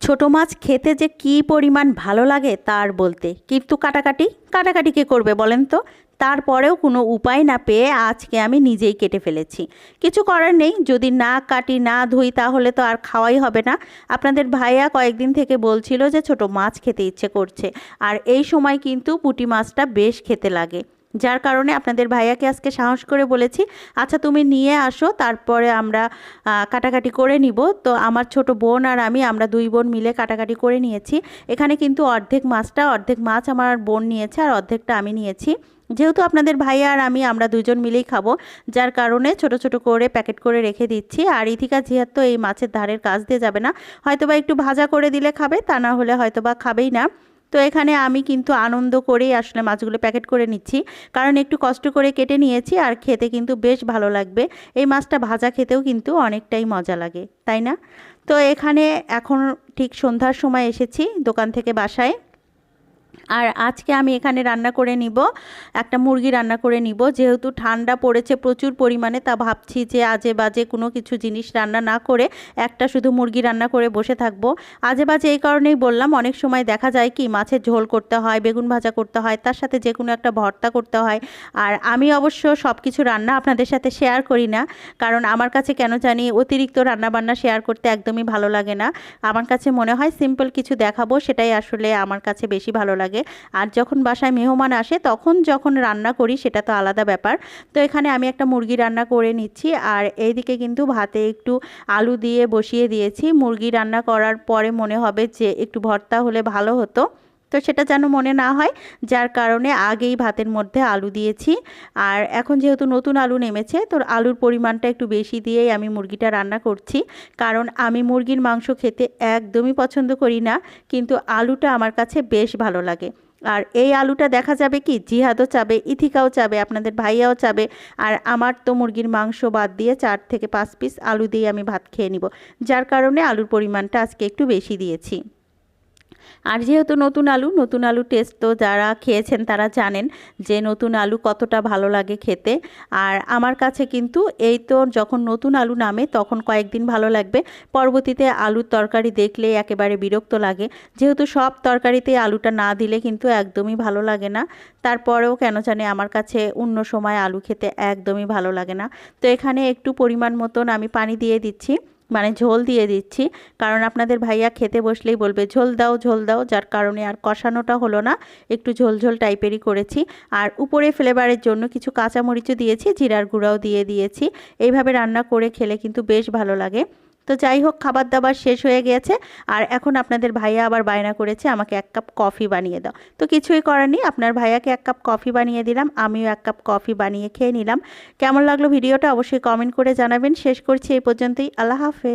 ছোট মাছ খেতে যে কী পরিমাণ ভালো লাগে তার বলতে। কিন্তু কাটাকাটি কাটাকাটি কে করবে বলেন তো? তারপরেও কোনো উপায় না পেয়ে আজকে আমি নিজেই কেটে ফেলেছি। কিছু করার নেই, যদি না কাটি, না ধুই তাহলে তো আর খাওয়াই হবে না। আপনাদের ভাইয়া কয়েকদিন থেকে বলছিল যে ছোট মাছ খেতে ইচ্ছে করছে। আর এই সময় কিন্তু পুঁটি মাছটা বেশ খেতে লাগে। যার কারণে আপনাদের ভাইয়াকে আজকে সাহস করে বলেছি আচ্ছা তুমি নিয়ে আসো, তারপরে আমরা কাটাকাটি করে নিব। তো আমার ছোট বোন আর আমি, আমরা দুই বোন মিলে কাটাকাটি করে নিয়েছি। এখানে কিন্তু অর্ধেক মাছটা, অর্ধেক মাছ আমার বোন নিয়েছে আর অর্ধেকটা আমি নিয়েছি। যেহেতু আপনাদের ভাইয়া আর আমি, আমরা দুজন মিলেই খাব, যার কারণে ছোট ছোট করে প্যাকেট করে রেখে দিচ্ছি। আর ইথিকা জিহাদ তো এই মাছের ধারের কাজ দিয়ে যাবে না, হয়তোবা একটু ভাজা করে দিলে খাবে, তা না হলে হয়তোবা খাবেই না। তো এখানে আমি কিন্তু আনন্দ করেই আসলে মাছগুলো প্যাকেট করে নিচ্ছি। কারণ একটু কষ্ট করে কেটে নিয়েছি আর খেতে কিন্তু বেশ ভালো লাগবে। এই মাছটা ভাজা খেতেও কিন্তু অনেকটাই মজা লাগে, তাই না? তো এখানে এখন ঠিক সন্ধ্যার সময় এসেছি দোকান থেকে বাসায়। আর আজকে আমি এখানে রান্না করে নিব, একটা মুরগি রান্না করে নিব। যেহেতু ঠান্ডা পড়েছে প্রচুর পরিমাণে, তা ভাবছি যে আজে বাজে কোনো কিছু জিনিস রান্না না করে একটা শুধু মুরগি রান্না করে বসে থাকব। আজে বাজে এই কারণেই বললাম, অনেক সময় দেখা যায় কি মাছের ঝোল করতে হয়, বেগুন ভাজা করতে হয়, তার সাথে যে কোনো একটা ভর্তা করতে হয়। আর আমি অবশ্য সব কিছু রান্না আপনাদের সাথে শেয়ার করি না, কারণ আমার কাছে কেন জানি অতিরিক্ত রান্নাবান্না শেয়ার করতে একদমই ভালো লাগে না। আমার কাছে মনে হয় সিম্পল কিছু দেখাবো, সেটাই আসলে আমার কাছে বেশি ভালো লাগে। আর যখন বাসায় মেহমান আসে, তখন যখন রান্না করি, সেটা তো আলাদা ব্যাপার। তো এখানে আমি একটা মুরগি রান্না করে নিচ্ছি। আর এইদিকে কিন্তু ভাতে একটু আলু দিয়ে বসিয়ে দিয়েছি। মুরগি রান্না করার পরে মনে হবে যে, একটু ভর্তা হলে ভালো হতো। তো সেটা যেন মনে না হয়, যার কারণে আগেই ভাতের মধ্যে আলু দিয়েছি। আর এখন যেহেতু নতুন আলু নেমেছে, তো আলুর পরিমাণটা একটু বেশি দিয়েই আমি মুরগিটা রান্না করছি। কারণ আমি মুরগির মাংস খেতে একদমই পছন্দ করি না, কিন্তু আলুটা আমার কাছে বেশ ভালো লাগে। আর এই আলুটা দেখা যাবে কি, জিহাদও চাবে, ইথিকাও চাবে, আপনাদের ভাইয়াও চাবে, আর আমার তো মুরগির মাংস বাদ দিয়ে চার থেকে পাঁচ পিস আলু দিয়ে আমি ভাত খেয়ে নিব। যার কারণে আলুর পরিমাণটা আজকে একটু বেশি দিয়েছি। আর যেহেতু নতুন আলু নতুন আলু টেস্ট তো যারা খেয়েছেন তারা জানেন যে নতুন আলু কতটা ভালো লাগে খেতে। আর আমার কাছে কিন্তু এই তো যখন নতুন আলু নামে তখন কয়েকদিন ভালো লাগবে। পরবর্তীতে আলুর তরকারি দেখলে একেবারে বিরক্ত লাগে। যেহেতু সব তরকারিতে আলুটা না দিলে কিন্তু একদমই ভালো লাগে না। তারপরেও কেন জানে আমার কাছে অন্য সময় আলু খেতে একদমই ভালো লাগে না। তো এখানে একটু পরিমাণ মতন আমি পানি দিয়ে দিচ্ছি। মানে ঝোল দিয়ে দিচ্ছি। কারণ আপনাদের ভাইয়া খেতে বসলেই বলবে, ঝোল দাও ঝোল দাও। যার কারণে আর কষানোটা হলো না। একটু ঝোল ঝোল টাইপেরই করেছি। আর উপরে ফ্লেভারের জন্য কিছু কাঁচামরিচও দিয়েছি, জিরার গুঁড়াও দিয়ে দিয়েছি। এইভাবে রান্না করে খেলে কিন্তু বেশ ভালো লাগে। তো যাই হোক খাবার দাবার শেষ হয়ে গেছে। আর এখন আপনাদের ভাইয়া আবার বায়না করেছে, আমাকে এক কাপ কফি বানিয়ে দাও। তো কিছুই করার নেই, আপনার ভাইয়াকে এক কাপ কফি বানিয়ে দিলাম, আমিও এক কাপ কফি বানিয়ে খেয়ে নিলাম। কেমন লাগল ভিডিওটা অবশ্যই কমেন্ট করে জানাবেন। শেষ করছি এই পর্যন্তই, আল্লাহ হাফেজ।